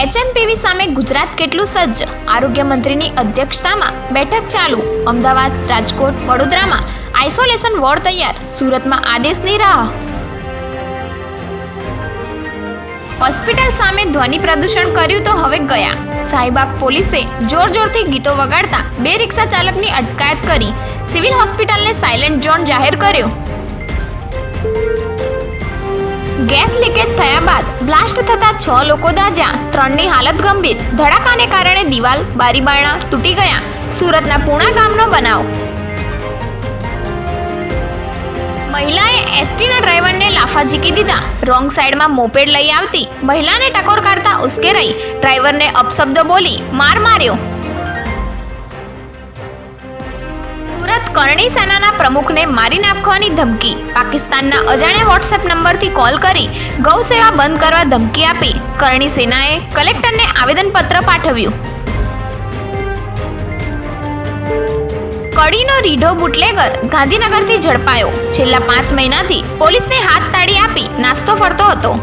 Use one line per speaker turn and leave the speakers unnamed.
HMPV સામે ગુજરાત કેટલું સજ્જ? આરોગ્ય મંત્રીની અધ્યક્ષતામાં બેઠક ચાલુ. અમદાવાદ, રાજકોટ, વડોદરામાં આઇસોલેશન વોર્ડ તૈયાર. સુરતમાં આદેશની રાહ. હોસ્પિટલ સામે ધ્વનિ પ્રદૂષણ કર્યું તો હવે ગયા. સાઈબાગ પોલીસે જોર જોરથી ગીતો વગાડતા બે રિક્ષા ચાલકની અટકાયત કરી. સિવિલ હોસ્પિટલને સાયલેન્ટ ઝોન જાહેર કર્યો. ગેસ લીકેજ થયા બાદ બ્લાસ્ટ થતા છ લોકો દાજ્યા ત્રણની હાલત ગંભીર. ધડાકાને કારણે દિવાલ બારી બારણા તૂટી ગયા. સુરતના પૂણા ગામનો બનાવ. મહિલાએ એસટીના ડ્રાઈવરને લાફા ઝીકી દીધા. રોંગ સાઈડમાં મોપેડ લઈ આવતી. મહિલાને ટકોર કાઢતા ઉશ્કેરાઈ. ડ્રાઈવરને અપશબ્દો બોલી માર માર્યો. કરણી સેનાના પ્રમુખને મારી નાખવાની ધમકી. પાકિસ્તાનના અજાણ્યા વોટ્સએપ નંબરથી કોલ કરી ગૌ સેવા બંધ કરવા ધમકી આપી. કરણી સેનાએ કલેક્ટરને આવેદનપત્ર પાઠવ્યું. કડીનો રીઢો બુટલેગર ગાંધીનગરથી ઝડપાયો. છેલ્લા પાંચ મહિનાથી પોલીસને હાથ તાળી આપી નાસ્તો ફરતો હતો.